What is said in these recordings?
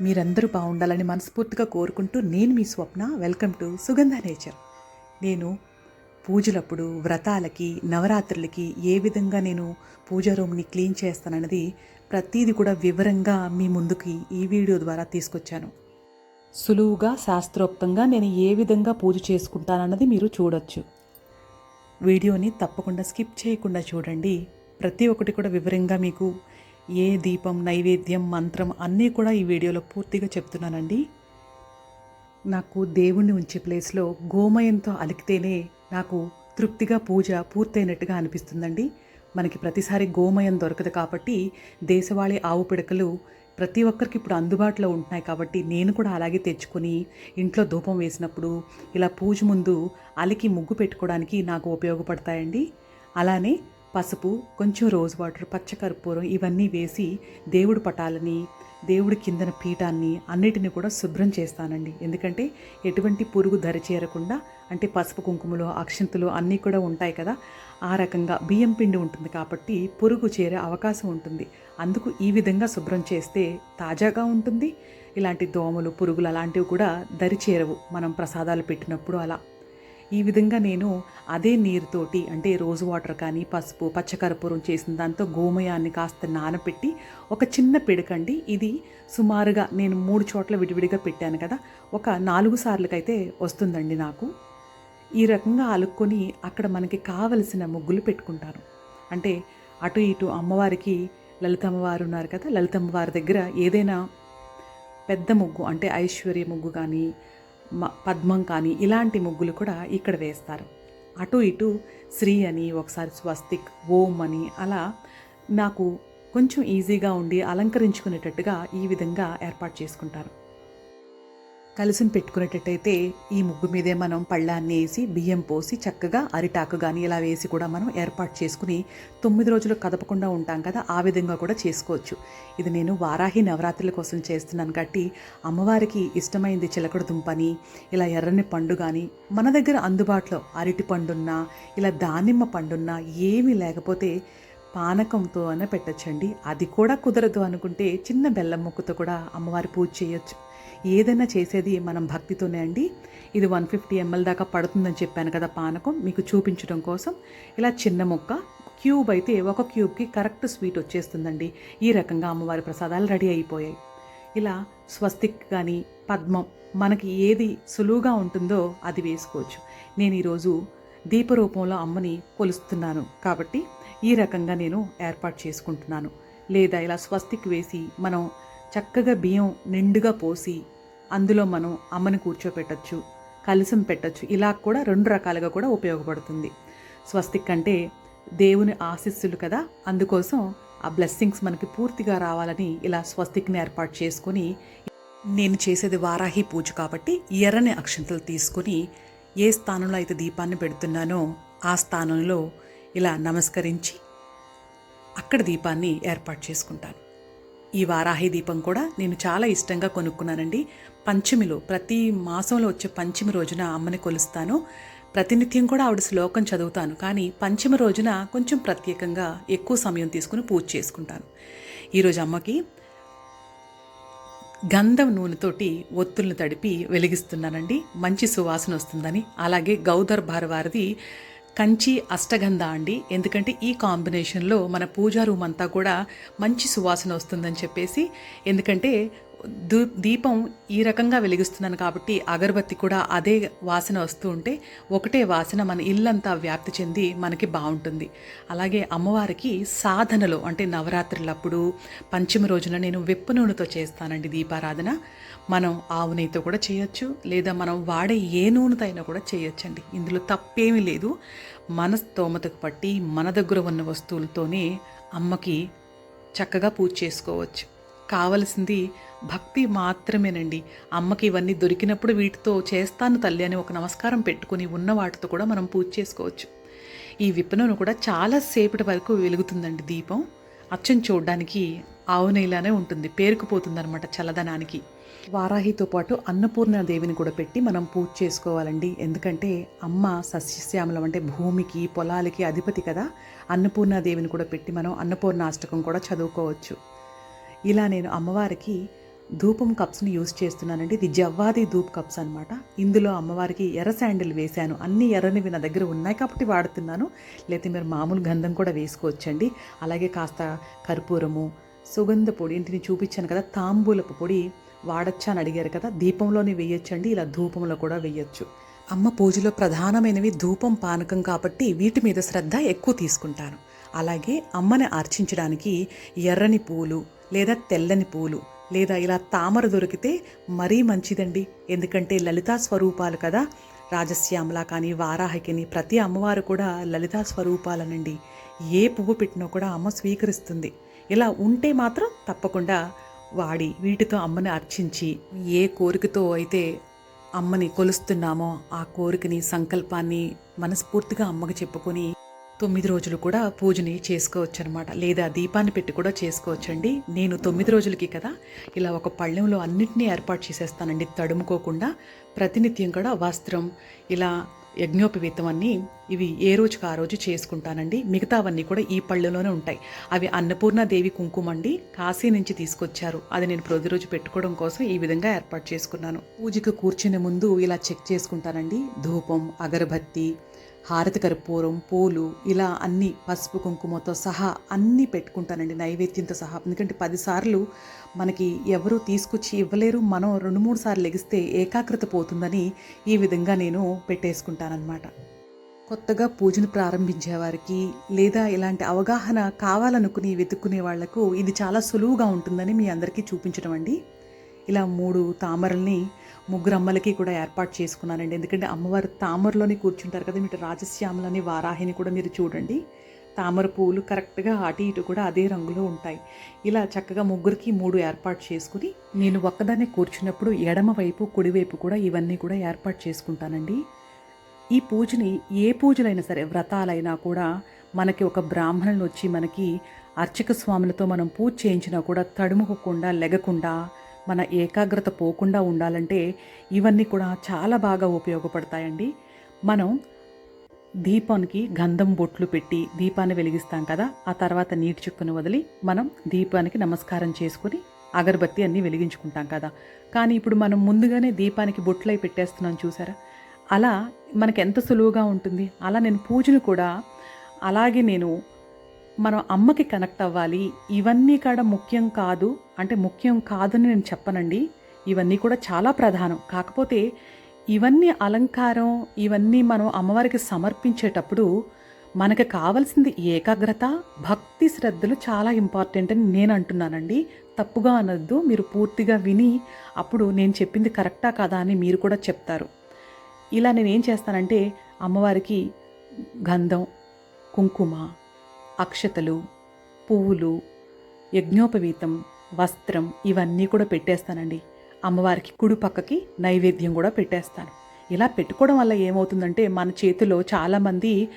మీరందరూ బాగుండాలని మనస్ఫూర్తిగా కోరుకుంటూ నేను మీ Swapna. Welcome to Sugandha nature నేను పూజలప్పుడు వ్రతాలకి నవరాత్రులకి ఏ విధంగా నేను పూజా రూమ్ని క్లీన్ చేస్తానన్నది ప్రతీది కూడా వివరంగా మీ ముందుకి ఈ వీడియో ద్వారా తీసుకొచ్చాను. సులువుగా శాస్త్రోక్తంగా నేను ఏ విధంగా పూజ చేసుకుంటానన్నది మీరు చూడొచ్చు. వీడియోని తప్పకుండా స్కిప్ చేయకుండా చూడండి. ప్రతి ఒక్కటి కూడా వివరంగా మీకు ఏ దీపం నైవేద్యం మంత్రం అన్నీ కూడా ఈ వీడియోలో పూర్తిగా చెప్తున్నానండి. నాకు దేవుణ్ణి ఉంచే ప్లేస్లో గోమయంతో అలికితేనే నాకు తృప్తిగా పూజ పూర్తయినట్టుగా అనిపిస్తుందండి. మనకి ప్రతిసారి గోమయం దొరకదు కాబట్టి దేశవాళీ ఆవు పిడకలు ప్రతి ఒక్కరికి ఇప్పుడు అందుబాటులో ఉంటున్నాయి కాబట్టి నేను కూడా అలాగే తెచ్చుకొని ఇంట్లో ధూపం వేసినప్పుడు ఇలా పూజ ముందు అలికి ముగ్గు పెట్టుకోవడానికి నాకు ఉపయోగపడతాయండి. అలానే పసుపు కొంచెం రోజ్ వాటర్ పచ్చకర్పూరం ఇవన్నీ వేసి దేవుడు పటాలని దేవుడి కిందన పీఠాన్ని అన్నిటిని కూడా శుభ్రం చేస్తానండి. ఎందుకంటే ఎటువంటి పురుగు దరి చేరకుండా అంటే పసుపు కుంకుమలు అక్షంతులు అన్నీ కూడా ఉంటాయి కదా ఆ రకంగా బియ్యం పిండి ఉంటుంది కాబట్టి పురుగు చేరే అవకాశం ఉంటుంది. అందుకు ఈ విధంగా శుభ్రం చేస్తే తాజాగా ఉంటుంది. ఇలాంటి దోమలు పురుగులు అలాంటివి కూడా దరి చేరవు. మనం ప్రసాదాలు పెట్టినప్పుడు అలా. ఈ విధంగా నేను అదే నీరుతోటి అంటే రోజు వాటర్ కానీ పసుపు పచ్చకర్పూరం చేసిన దాంతో గోమయాన్ని కాస్త నానపెట్టి ఒక చిన్న పిడకండి. ఇది సుమారుగా నేను మూడు చోట్ల విడివిడిగా పెట్టాను కదా ఒక నాలుగు సార్లకైతే వస్తుందండి నాకు. ఈ రకంగా అలుక్కొని అక్కడ మనకి కావలసిన ముగ్గులు పెట్టుకుంటాను. అంటే అటు ఇటు అమ్మవారికి లలితమ్మవారు ఉన్నారు కదా లలితమ్మవారి దగ్గర ఏదైనా పెద్ద ముగ్గు అంటే ఐశ్వర్య ముగ్గు కానీ పద్మం కానీ ఇలాంటి ముగ్గులు కూడా ఇక్కడ వేస్తారు. అటు ఇటు శ్రీ అని ఒకసారి స్వస్తిక్ ఓం అని అలా నాకు కొంచెం ఈజీగా ఉండి అలంకరించుకునేటట్టుగా ఈ విధంగా ఏర్పాటు చేసుకుంటారు. కలిసిని పెట్టుకునేటట్టయితే ఈ ముగ్గు మీదే మనం పళ్ళాన్ని వేసి బియ్యం పోసి చక్కగా అరిటాకు కానీ ఇలా వేసి కూడా మనం ఏర్పాటు చేసుకుని తొమ్మిది రోజులు కదపకుండా ఉంటాం కదా ఆ విధంగా కూడా చేసుకోవచ్చు. ఇది నేను వారాహి నవరాత్రుల కోసం చేస్తున్నాను కాబట్టి అమ్మవారికి ఇష్టమైంది చిలకడ దుంపని ఇలా ఎర్రని పండు కానీ మన దగ్గర అందుబాటులో అరటి పండున్నా ఇలా దానిమ్మ పండున్నా ఏమీ లేకపోతే పానకంతో అయినా పెట్టచ్చండి. అది కూడా కుదరదు అనుకుంటే చిన్న బెల్లం ముక్కతో కూడా అమ్మవారి పూజ చేయొచ్చు. ఏదైనా చేసేది మనం భక్తితోనే అండి. ఇది వన్ ఫిఫ్టీ ఎంఎల్ దాకా పడుతుందని చెప్పాను కదా పానకం. మీకు చూపించడం కోసం ఇలా చిన్న ముక్క క్యూబ్ అయితే ఒక క్యూబ్కి కరెక్ట్ స్వీట్ వచ్చేస్తుందండి. ఈ రకంగా అమ్మవారి ప్రసాదాలు రెడీ అయిపోయాయి. ఇలా స్వస్తిక్ కానీ పద్మం మనకి ఏది సులువుగా ఉంటుందో అది వేసుకోవచ్చు. నేను ఈరోజు దీపరూపంలో అమ్మని కొలుస్తున్నాను కాబట్టి ఈ రకంగా నేను ఏర్పాటు చేసుకుంటున్నాను. లేదా ఇలా స్వస్తిక్ వేసి మనం చక్కగా బియ్యం నిండుగా పోసి అందులో మనం అమ్మని కూర్చోపెట్టచ్చు కలిసం పెట్టచ్చు. ఇలా కూడా రెండు రకాలుగా కూడా ఉపయోగపడుతుంది. స్వస్తిక్ అంటే దేవుని ఆశీస్సులు కదా. అందుకోసం ఆ బ్లెస్సింగ్స్ మనకి పూర్తిగా రావాలని ఇలా స్వస్తిక్ని ఏర్పాటు చేసుకొని నేను చేసేది వారాహి పూజ కాబట్టి ఎర్రని అక్షంతలు తీసుకొని ఏ స్థానంలో అయితే దీపాన్ని పెడుతున్నానో ఆ స్థానంలో ఇలా నమస్కరించి అక్కడ దీపాన్ని ఏర్పాటు చేసుకుంటాను. ఈ వారాహి దీపం కూడా నేను చాలా ఇష్టంగా కొనుక్కున్నానండి. పంచమిలో ప్రతి మాసంలో వచ్చే పంచమి రోజున అమ్మని కొలుస్తాను. ప్రతినిత్యం కూడా ఆవిడ శ్లోకం చదువుతాను. కానీ పంచమి రోజున కొంచెం ప్రత్యేకంగా ఎక్కువ సమయం తీసుకుని పూజ చేసుకుంటాను. ఈరోజు అమ్మకి గంధం నూనెతోటి ఒత్తులను తడిపి వెలిగిస్తున్నానండి. మంచి సువాసన వస్తుందని అలాగే గౌదర్భార్ వారిది కంచి అష్టగంధ అండి. ఎందుకంటే ఈ కాంబినేషన్లో మన పూజా రూమ్ అంతా కూడా మంచి సువాసన వస్తుందని చెప్పేసి ఎందుకంటే దీపం ఈ రకంగా వెలిగిస్తున్నాను కాబట్టి అగరబత్తి కూడా అదే వాసన వస్తూ ఉంటే ఒకటే వాసన మన ఇల్లంతా వ్యాప్తి చెంది మనకి బాగుంటుంది. అలాగే అమ్మవారికి సాధనలో అంటే నవరాత్రులప్పుడు పంచమి రోజున నేను వెప్పు నూనెతో చేస్తానండి దీపారాధన. మనం ఆవు నెయ్యితో కూడా చేయొచ్చు లేదా మనం వాడే ఏ నూనెతో అయినా కూడా చేయొచ్చండి. ఇందులో తప్పేమీ లేదు. మన స్తోమతకు పట్టి మన దగ్గర ఉన్న వస్తువులతోనే అమ్మకి చక్కగా పూజ చేసుకోవచ్చు. కావలసింది భక్తి మాత్రమేనండి. అమ్మకి ఇవన్నీ దొరికినప్పుడు వీటితో చేస్తాను తల్లి అని ఒక నమస్కారం పెట్టుకుని ఉన్న వాటితో కూడా మనం పూజ చేసుకోవచ్చు. ఈ విప్పనను కూడా చాలా సేపటి వరకు వెలుగుతుందండి దీపం. అచ్చం చూడడానికి ఆవునేలానే ఉంటుంది. పేరుకుపోతుందనమాట చల్లదనానికి. వారాహితో పాటు అన్నపూర్ణ దేవిని కూడా పెట్టి మనం పూజ చేసుకోవాలండి. ఎందుకంటే అమ్మ సస్యశ్యామలం అంటే భూమికి పొలాలకి అధిపతి కదా. అన్నపూర్ణ దేవిని కూడా పెట్టి మనం అన్నపూర్ణాష్టకం కూడా చదువుకోవచ్చు. ఇలా నేను అమ్మవారికి ధూపం కప్స్ని యూజ్ చేస్తున్నానండి. ఇది జవ్వాది ధూప్ కప్స్ అనమాట ఇందులో అమ్మవారికి ఎర్ర శాండిల్ వేశాను. అన్ని ఎర్రనివి నా దగ్గర ఉన్నాయి కాబట్టి వాడుతున్నాను. లేకపోతే మీరు మామూలు గంధం కూడా వేసుకోవచ్చండి. అలాగే కాస్త కర్పూరము సుగంధ పొడి ఇంటిని చూపించాను కదా తాంబూలపు పొడి వాడచ్చా అని అడిగారు కదా దీపంలోనే వేయొచ్చండి ఇలా ధూపంలో కూడా వేయొచ్చు. అమ్మ పూజలో ప్రధానమైనవి ధూపం పానకం కాబట్టి వీటి మీద శ్రద్ధ ఎక్కువ తీసుకుంటాను. అలాగే అమ్మని అర్చించడానికి ఎర్రని పూలు లేదా తెల్లని పూలు లేదా ఇలా తామర దొరికితే మరీ మంచిదండి. ఎందుకంటే లలితా స్వరూపాలు కదా. రాజశ్యామల కానీ వారాహికిని ప్రతి అమ్మవారు కూడా లలితా స్వరూపాలనండి. ఏ పువ్వు పెట్టినా కూడా అమ్మ స్వీకరిస్తుంది. ఇలా ఉంటే మాత్రం తప్పకుండా వాడి వీటితో అమ్మని అర్చించి ఏ కోరికతో అయితే అమ్మని కొలుస్తున్నామో ఆ కోరికని సంకల్పాన్ని మనస్ఫూర్తిగా అమ్మకి చెప్పుకొని తొమ్మిది రోజులు కూడా పూజని చేసుకోవచ్చు అనమాట లేదా దీపాన్ని పెట్టి కూడా చేసుకోవచ్చండి. నేను తొమ్మిది రోజులకి కదా ఇలా ఒక పళ్ళెంలో అన్నింటినీ ఏర్పాటు చేసేస్తానండి. తడుముకోకుండా ప్రతినిత్యం కూడా వస్త్రం ఇలా యజ్ఞోపవీతం అన్నీ ఇవి ఏ రోజుకి ఆ రోజు చేసుకుంటానండి. మిగతావన్నీ కూడా ఈ పళ్ళెంలోనే ఉంటాయి. అవి అన్నపూర్ణాదేవి కుంకుమ అండి. కాశీ నుంచి తీసుకొచ్చారు. అది నేను ప్రతిరోజు పెట్టుకోవడం కోసం ఈ విధంగా ఏర్పాటు చేసుకున్నాను. పూజకు కూర్చునే ముందు ఇలా చెక్ చేసుకుంటానండి. ధూపం అగరబత్తి హారతి కర్పూరం పూలు ఇలా అన్ని పసుపు కుంకుమతో సహా అన్నీ పెట్టుకుంటానండి నైవేద్యంతో సహా. ఎందుకంటే పదిసార్లు మనకి ఎవరు తీసుకొచ్చి ఇవ్వలేరు మనం రెండు మూడు సార్లు లెగిస్తే ఏకాగ్రత పోతుందని ఈ విధంగా నేను పెట్టేసుకుంటానన్నమాట. కొత్తగా పూజను ప్రారంభించే వారికి లేదా ఇలాంటి అవగాహన కావాలనుకుని వెతుక్కునే వాళ్ళకు ఇది చాలా సులువుగా ఉంటుందని మీ అందరికీ చూపించడం అండి. ఇలా మూడు తామరల్ని ముగ్గురు అమ్మలకి కూడా ఏర్పాటు చేసుకున్నానండి ఎందుకంటే అమ్మవారు తామరలోనే కూర్చుంటారు కదా మీరు రాజశ్యామలని వారాహిని కూడా మీరు చూడండి. తామర పువ్వులు కరెక్ట్గా అటు ఇటు కూడా అదే రంగులో ఉంటాయి. ఇలా చక్కగా ముగ్గురికి మూడు ఏర్పాటు చేసుకుని నేను ఒక్కదాన్ని కూర్చున్నప్పుడు ఎడమ వైపు కుడివైపు కూడా ఇవన్నీ కూడా ఏర్పాటు చేసుకుంటానండి. ఈ పూజని ఏ పూజలైనా సరే వ్రతాలైనా కూడా మనకి ఒక బ్రాహ్మణులు వచ్చి మనకి అర్చక స్వాములతో మనం పూజ చేయించినా కూడా తడుముకోకుండా లెగకుండా మన ఏకాగ్రత పోకుండా ఉండాలంటే ఇవన్నీ కూడా చాలా బాగా ఉపయోగపడతాయండి. మనం దీపానికి గంధం బొట్లు పెట్టి దీపాన్ని వెలిగిస్తాం కదా ఆ తర్వాత నీటి చుక్కను వదిలి మనం దీపానికి నమస్కారం చేసుకుని అగరబత్తి అన్నీ వెలిగించుకుంటాం కదా. కానీ ఇప్పుడు మనం ముందుగానే దీపానికి బొట్లై పెట్టేస్తున్నాం చూసారా? అలా మనకు ఎంత సులువుగా ఉంటుంది? అలా నేను పూజను కూడా అలాగే నేను మనం అమ్మకి కనెక్ట్ అవ్వాలి. ఇవన్నీ కూడా ముఖ్యం కాదు. అంటే ముఖ్యం కాదని నేను చెప్పనండి. ఇవన్నీ కూడా చాలా ప్రధానం. కాకపోతే ఇవన్నీ అలంకారం ఇవన్నీ మనం అమ్మవారికి సమర్పించేటప్పుడు మనకు కావాల్సింది ఏకాగ్రత భక్తి శ్రద్ధలు చాలా ఇంపార్టెంట్ అని నేను అంటున్నానండి. తప్పుగా అనొద్దు. మీరు పూర్తిగా విని అప్పుడు నేను చెప్పింది కరెక్టా కాదా అని మీరు కూడా చెప్తారు. ఇలా నేను ఏం చేస్తానంటే అమ్మవారికి గంధం కుంకుమ అక్షతలు పువ్వులు యజ్ఞోపవీతం వస్త్రం ఇవన్నీ కూడా పెట్టేస్తానండి. అమ్మవారికి కుడి పక్కకి నైవేద్యం కూడా పెట్టేస్తాను. ఇలా పెట్టుకోవడం వల్ల ఏమవుతుందంటే మన చేతిలో చాలామంది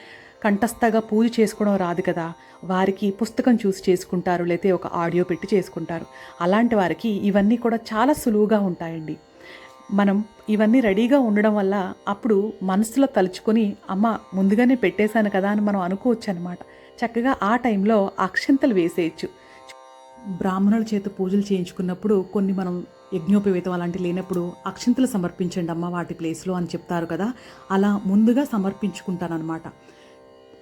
కంఠస్థగా పూజ చేసుకోవడం రాదు కదా. వారికి పుస్తకం చూసి చేసుకుంటారు లేతే ఒక ఆడియో పెట్టి చేసుకుంటారు. అలాంటి వారికి ఇవన్నీ కూడా చాలా సులువుగా ఉంటాయండి. మనం ఇవన్నీ రెడీగా ఉండడం వల్ల అప్పుడు మనసులో తలుచుకొని అమ్మ ముందుగానే పెట్టేశాను కదా అని మనం అనుకోవచ్చు అనమాట చక్కగా ఆ టైంలో అక్షంతలు వేసేయచ్చు. బ్రాహ్మణుల చేత పూజలు చేయించుకున్నప్పుడు కొన్ని మనం యజ్ఞోపవేతం అలాంటివి లేనప్పుడు అక్షంతలు సమర్పించండి అమ్మ వాటి ప్లేస్లో అని చెప్తారు కదా అలా ముందుగా సమర్పించుకుంటానమాట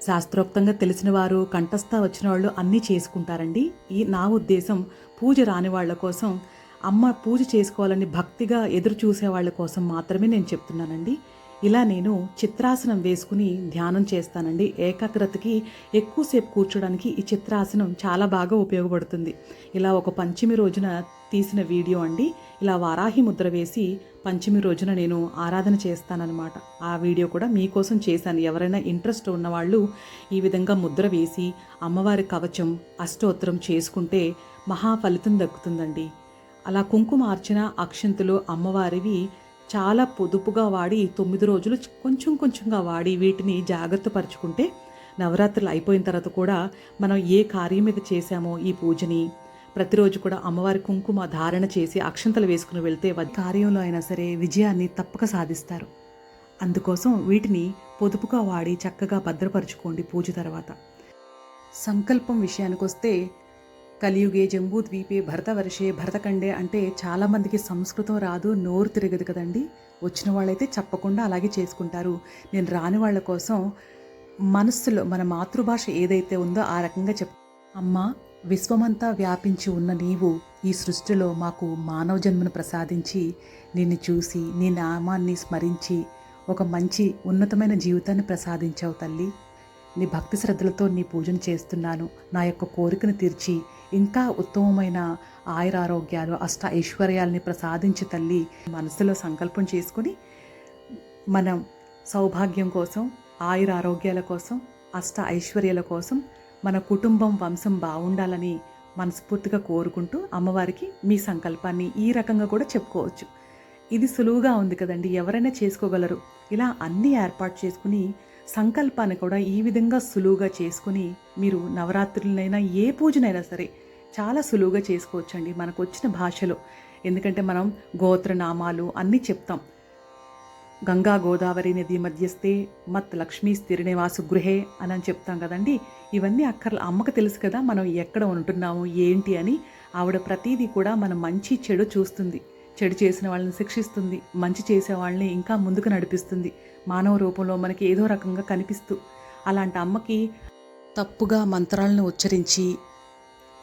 శాస్త్రోక్తంగా తెలిసిన వారు కంఠస్థ వచ్చిన వాళ్ళు అన్నీ చేసుకుంటారండి. ఈ నా ఉద్దేశం పూజ రాని వాళ్ళ కోసం అమ్మ పూజ చేసుకోవాలని భక్తిగా ఎదురు చూసే వాళ్ళ కోసం మాత్రమే నేను చెప్తున్నానండి. ఇలా నేను చిత్రాసనం వేసుకుని ధ్యానం చేస్తానండి. ఏకాగ్రతకి ఎక్కువసేపు కూర్చోడానికి ఈ చిత్రాసనం చాలా బాగా ఉపయోగపడుతుంది. ఇలా ఒక పంచమి రోజున తీసిన వీడియో అండి. ఇలా వారాహి ముద్ర వేసి పంచమి రోజున నేను ఆరాధన చేస్తానన్నమాట. ఆ వీడియో కూడా మీకోసం చేశాను. ఎవరైనా ఇంట్రెస్ట్ ఉన్నవాళ్ళు ఈ విధంగా ముద్ర వేసి అమ్మవారి కవచం అష్టోత్తరం చేసుకుంటే మహా ఫలితం దక్కుతుందండి. అలా కుంకుమ అర్చన అక్షంతులు అమ్మవారివి చాలా పొదుపుగా వాడి తొమ్మిది రోజులు కొంచెం కొంచెంగా వాడి వీటిని జాగ్రత్త పరుచుకుంటే నవరాత్రులు అయిపోయిన తర్వాత కూడా మనం ఏ కార్యం మీద చేశామో ఈ పూజని ప్రతిరోజు కూడా అమ్మవారి కుంకుమ ధారణ చేసి అక్షంతలు వేసుకుని వెళ్తే కార్యంలో అయినా సరే విజయాన్ని తప్పక సాధిస్తారు. అందుకోసం వీటిని పొదుపుగా వాడి చక్కగా భద్రపరుచుకోండి పూజ తర్వాత. సంకల్పం విషయానికి వస్తే కలియుగే జంబూద్వీపే భరతవర్షే భరతఖండే అంటే చాలామందికి సంస్కృతం రాదు నోరు తిరగదు కదండి. వచ్చిన వాళ్ళైతే చెప్పకుండా అలాగే చేసుకుంటారు. నేను రాని వాళ్ళ కోసం మనస్సులో మన మాతృభాష ఏదైతే ఉందో ఆ రకంగా చెప్ అమ్మా విశ్వమంతా వ్యాపించి ఉన్న నీవు ఈ సృష్టిలో మాకు మానవ జన్మను ప్రసాదించి నిన్ను చూసి నీ నామాన్ని స్మరించి ఒక మంచి ఉన్నతమైన జీవితాన్ని ప్రసాదించావు తల్లి. నీ భక్తి శ్రద్ధలతో నీ పూజను చేస్తున్నాను. నా యొక్క కోరికను తీర్చి ఇంకా ఉత్తమమైన ఆయురారోగ్యాలు అష్ట ఐశ్వర్యాలని ప్రసాదించి తల్లి మనసులో సంకల్పం చేసుకుని మనం సౌభాగ్యం కోసం ఆయుర ఆరోగ్యాల కోసం అష్ట ఐశ్వర్యాల కోసం మన కుటుంబం వంశం బాగుండాలని మనస్ఫూర్తిగా కోరుకుంటూ అమ్మవారికి మీ సంకల్పాన్ని ఈ రకంగా కూడా చెప్పుకోవచ్చు. ఇది సులువుగా ఉంది కదండి. ఎవరైనా చేసుకోగలరు. ఇలా అన్నీ ఏర్పాటు చేసుకుని సంకల్పాన్ని కూడా ఈ విధంగా సులువుగా చేసుకుని మీరు నవరాత్రులనైనా ఏ పూజనైనా సరే చాలా సులువుగా చేసుకోవచ్చండి మనకు వచ్చిన భాషలో. ఎందుకంటే మనం గోత్రనామాలు అన్నీ చెప్తాం. గంగా గోదావరి నది మధ్యస్థే మత్ లక్ష్మీ స్థిరనివాసు గృహే అని అని చెప్తాం కదండి. ఇవన్నీ అక్కర్ల అమ్మకు తెలుసు కదా మనం ఎక్కడ ఉంటున్నాము ఏంటి అని ఆవిడ ప్రతీది కూడా మన మంచి చెడు చూస్తుంది. చెడు చేసిన వాళ్ళని శిక్షిస్తుంది మంచి చేసే వాళ్ళని ఇంకా ముందుకు నడిపిస్తుంది. మానవ రూపంలో మనకి ఏదో రకంగా కనిపిస్తూ అలాంటి అమ్మకి తప్పుగా మంత్రాలను ఉచ్చరించి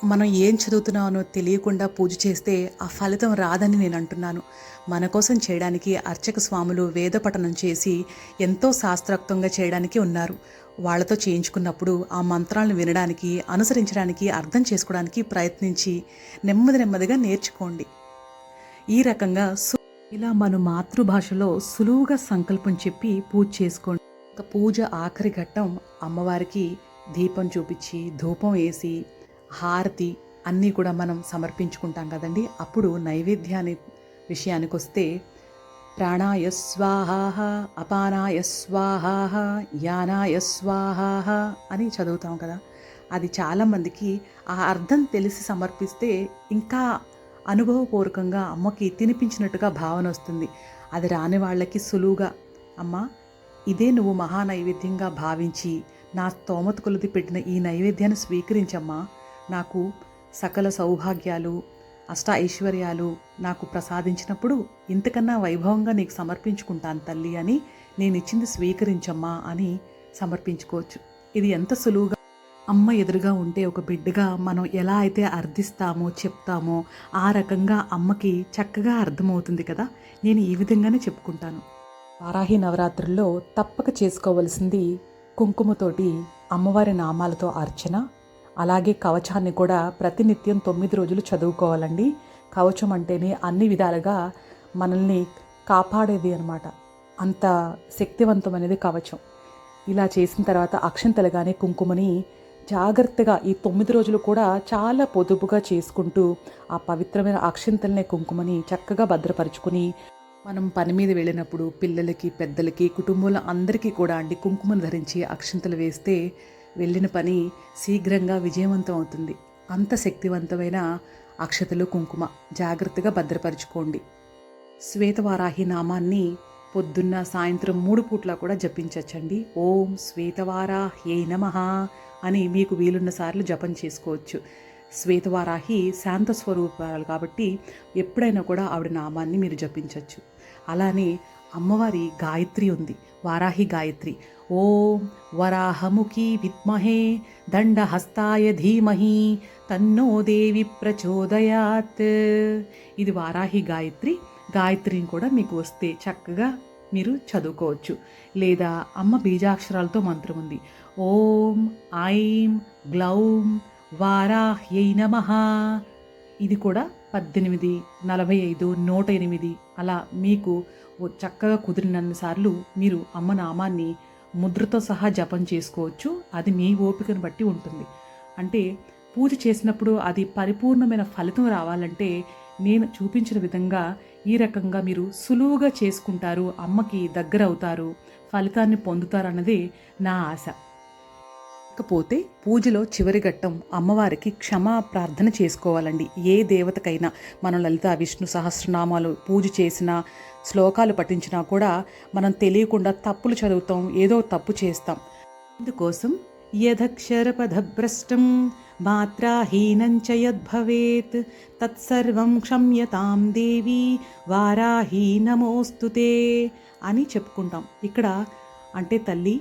మనం ఏం చదువుతున్నామో తెలియకుండా పూజ చేస్తే ఆ ఫలితం రాదని నేను అంటున్నాను. మన కోసం చేయడానికి అర్చక స్వాములు వేద పఠనం చేసి ఎంతో శాస్త్రోక్తంగా చేయడానికి ఉన్నారు. వాళ్ళతో చేయించుకున్నప్పుడు ఆ మంత్రాలను వినడానికి అనుసరించడానికి అర్థం చేసుకోవడానికి ప్రయత్నించి నెమ్మది నెమ్మదిగా నేర్చుకోండి. ఈ రకంగా ఇలా మన మాతృభాషలో సులువుగా సంకల్పం చెప్పి పూజ చేసుకోండి. ఒక పూజ ఆఖరి ఘట్టం అమ్మవారికి దీపం చూపించి ధూపం వేసి హారతి అన్నీ కూడా మనం సమర్పించుకుంటాం కదండి. అప్పుడు నైవేద్యాన్ని విషయానికి వస్తే ప్రాణాయ స్వాహా అపానాయ స్వాహా యానాయ స్వాహా అని చదువుతాం కదా. అది చాలామందికి ఆ అర్థం తెలిసి సమర్పిస్తే ఇంకా అనుభవపూర్వకంగా అమ్మకి తినిపించినట్టుగా భావన వస్తుంది. అది రాని వాళ్ళకి సులువుగా అమ్మ ఇదే నువ్వు మహా నైవేద్యంగా భావించి నా స్తోమత కొలది పెట్టిన ఈ నైవేద్యాన్ని స్వీకరించమ్మా. నాకు సకల సౌభాగ్యాలు అష్ట ఐశ్వర్యాలు నాకు ప్రసాదించినప్పుడు ఇంతకన్నా వైభవంగా నీకు సమర్పించుకుంటాను తల్లి అని నేను ఇచ్చింది స్వీకరించమ్మా అని సమర్పించుకోవచ్చు. ఇది ఎంత సులువుగా అమ్మ ఎదురుగా ఉంటే ఒక బిడ్డగా మనం ఎలా అయితే అర్థిస్తామో చెప్తామో ఆ రకంగా అమ్మకి చక్కగా అర్థమవుతుంది కదా. నేను ఈ విధంగానే చెప్పుకుంటాను. వారాహి నవరాత్రుల్లో తప్పక చేసుకోవలసింది కుంకుమతోటి అమ్మవారి నామాలతో అర్చన అలాగే కవచాన్ని కూడా ప్రతినిత్యం తొమ్మిది రోజులు చదువుకోవాలండి. కవచం అంటేనే అన్ని విధాలుగా మనల్ని కాపాడేది అనమాట అంత శక్తివంతమైనది కవచం. ఇలా చేసిన తర్వాత అక్షంతలు కానీ కుంకుమని జాగ్రత్తగా ఈ తొమ్మిది రోజులు కూడా చాలా పొదుపుగా చేసుకుంటూ ఆ పవిత్రమైన అక్షంతలనే కుంకుమని చక్కగా భద్రపరుచుకుని మనం పని మీద వెళ్ళినప్పుడు పిల్లలకి పెద్దలకి కుటుంబంలో అందరికీ కూడా అండి కుంకుమను ధరించి అక్షింతలు వేస్తే వెళ్ళిన పని శీఘ్రంగా విజయవంతం అవుతుంది. అంత శక్తివంతమైన అక్షతలు కుంకుమ జాగ్రత్తగా భద్రపరుచుకోండి. శ్వేతవారాహి నామాన్ని పొద్దున్న సాయంత్రం మూడు పూట్ల కూడా జపించచ్చండి. ఓం శ్వేతవారాహ్యే నమ అని మీకు వీలున్న సార్లు జపం చేసుకోవచ్చు. శ్వేతవారాహి శాంత స్వరూపాలు కాబట్టి ఎప్పుడైనా కూడా ఆవిడ నామాన్ని మీరు జపించవచ్చు అలానే అమ్మవారి గాయత్రి ఉంది. వారాహి గాయత్రి. ఓం వరాహముఖి విద్మహే దండహస్తాయ ధీమహి తన్నో దేవి ప్రచోదయాత్. ఇది వారాహి గాయత్రి. గాయత్రిని కూడా మీకు వస్తే చక్కగా మీరు చదువుకోవచ్చు. లేదా అమ్మ బీజాక్షరాలతో మంత్రం ఉంది. ఓం ఐం గ్లౌం వారాహ్యై నమ. ఇది కూడా పద్దెనిమిది నలభై ఐదు నూట ఎనిమిది. అలా మీకు ఓ చక్కగా కుదిరినన్ని సార్లు మీరు అమ్మ నామాన్ని ముద్రతో సహా జపం చేసుకోవచ్చు. అది మీ ఓపికను బట్టి ఉంటుంది. అంటే పూజ చేసినప్పుడు అది పరిపూర్ణమైన ఫలితం రావాలంటే నేను చూపించిన విధంగా ఈ రకంగా మీరు సులువుగా చేసుకుంటారు అమ్మకి దగ్గర అవుతారు ఫలితాన్ని పొందుతారన్నది నా ఆశ. కాకపోతే పూజలో చివరి ఘట్టం అమ్మవారికి క్షమా ప్రార్థన చేసుకోవాలండి. ఏ దేవతకైనా మనం లలిత విష్ణు సహస్రనామాలు పూజ చేసినా శ్లోకాలు పఠించినా కూడా మనం తెలియకుండా తప్పులు చదువుతాం ఏదో తప్పు చేస్తాం. అందుకోసం యదక్షరపదభ్రష్టం మాత్రాహీనం చ యద్భవేత్ తత్సర్వం క్షమ్యతాం దేవి వారాహి నమోస్తుతే అని చెప్పుకుంటాం. ఇక్కడ అంటే తల్లి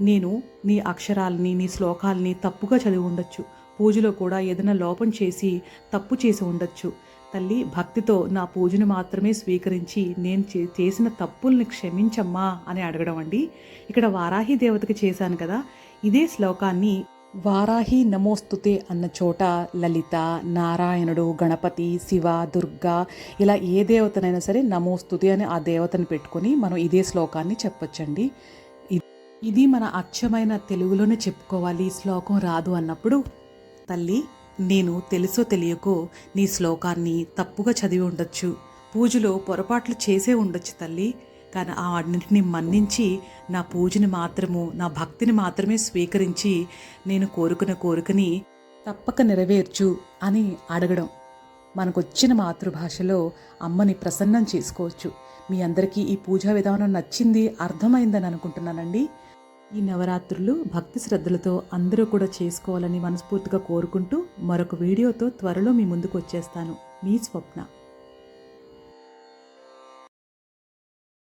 నేను నీ అక్షరాలని నీ శ్లోకాలని తప్పుగా చదివి ఉండొచ్చు. పూజలో కూడా ఏదైనా లోపం చేసి తప్పు చేసి ఉండొచ్చు. తల్లి భక్తితో నా పూజను మాత్రమే స్వీకరించి నేను చే- చేసిన తప్పుల్ని క్షమించమ్మా అని అడగడం అండి. ఇక్కడ వారాహి దేవతకి చేశాను కదా ఇదే శ్లోకాన్ని వారాహి నమోస్తుతే అన్న చోట లలిత నారాయణుడు గణపతి శివ దుర్గా ఇలా ఏ దేవతనైనా సరే నమోస్తుతి అని ఆ దేవతను పెట్టుకొని మనం ఇదే శ్లోకాన్ని చెప్పొచ్చండి. ఇది మన అచ్చమైన తెలుగులోనే చెప్పుకోవాలి శ్లోకం రాదు అన్నప్పుడు తల్లి నేను తెలుసో తెలియకో నీ శ్లోకాన్ని తప్పుగా చదివి ఉండొచ్చు. పూజలో పొరపాట్లు చేసే ఉండొచ్చు తల్లి. కానీ ఆ అన్నింటిని మన్నించి నా పూజని మాత్రము నా భక్తిని మాత్రమే స్వీకరించి నేను కోరుకున్న కోరికని తప్పక నెరవేర్చు అని అడగడం. మనకొచ్చిన మాతృభాషలో అమ్మని ప్రసన్నం చేసుకోవచ్చు. మీ అందరికీ ఈ పూజా విధానం నచ్చింది అర్థమైందని అనుకుంటున్నానండి. ఈ నవరాత్రులు భక్తి శ్రద్ధలతో అందరూ కూడా చేసుకోవాలని మనస్ఫూర్తిగా కోరుకుంటూ మరొక వీడియోతో త్వరలో మీ ముందుకు వచ్చేస్తాను. మీ స్వప్న.